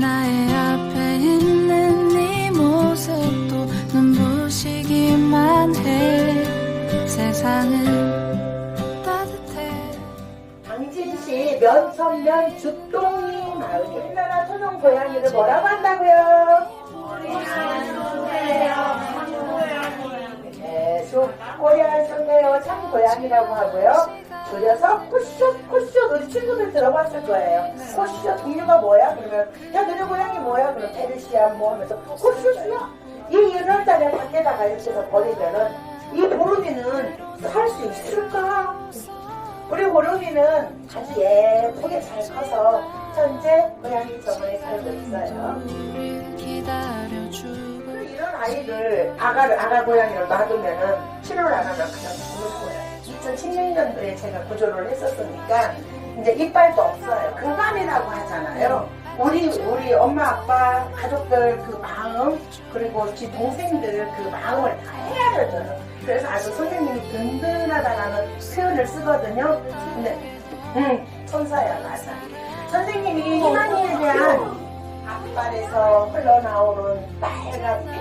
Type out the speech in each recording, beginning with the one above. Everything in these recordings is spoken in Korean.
나의 앞에 있는 네 모습도 눈부시기만 해. 세상은 따뜻해. 당진시 면선면 죽동이 마을 우리나라 소년 고양이를 뭐라고 한다고요? 우리나라 소고양 소고양 네, 소고양 소고양 참 고양이라고 하고요. 줄여서 쿠쇼, 쿠쇼 우리 친구들 들어봤을 거예요. 쿠쇼 종류가 뭐야? 그러면 야 너네 고양이 뭐야? 그럼 페르시아 뭐 하면서 쿠쇼야? 이 이럴 달에 밖에다가 이렇게 해서 버리면은 이 보름이는 살 수 있을까? 우리 호lum이는 아주 예쁘게 잘 커서 현재 고양이 정원에 살고 있어요. 이런 아이를 아가를 아가 고양이를 놔두면은 치료를 안 하면 그냥 죽을 거예요. 2016년도에 제가 구조를 했었으니까 이제 이빨도 없어요. 근감이라고 하잖아요. 우리 우리 엄마 아빠 가족들 그 마음 그리고 지 동생들 그 마음을 다 헤아려줘요. 그래서 아주 선생님이 든든하다라는 표현을 쓰거든요. 근데 응 천사야 맞아. 선생님이 희망에 대한 앞발에서 흘러나오는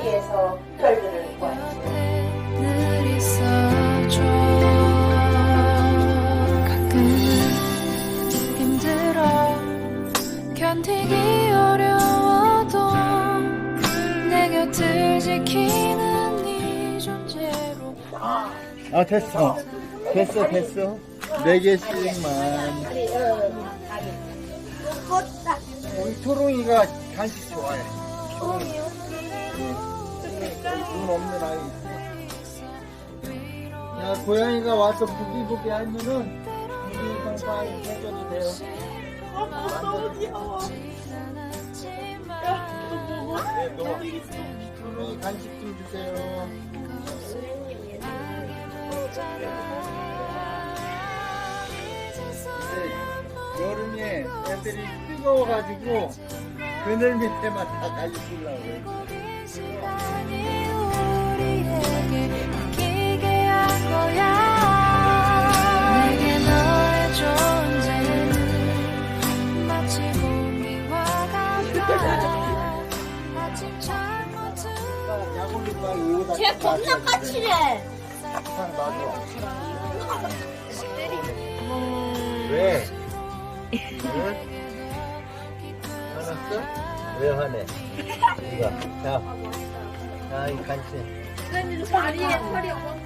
피에서 별들을 보았죠. 늘 있어줘 가끔은 힘들어 견디기 어려워도 내 곁을 지키는 네 존재로 아 됐어. 됐어 됐어. 네 개씩만. 우리 토롱이가 간식 좋아해. 토롱이요? 눈 없는 아이 야 고양이가 와서 부기부기 하면은 부기 방방 해줘도 돼요. 네, 너 토롱이 간식 좀 주세요. 이제 여름에 애들이 뜨거워가지고 그늘 밑에만 다 가지고 시간이 쟤 겁나 까칠해. 왜? 왜? 화났어? 왜 화내? 이거 자, 자, 이 간식 다리에 털이 없어.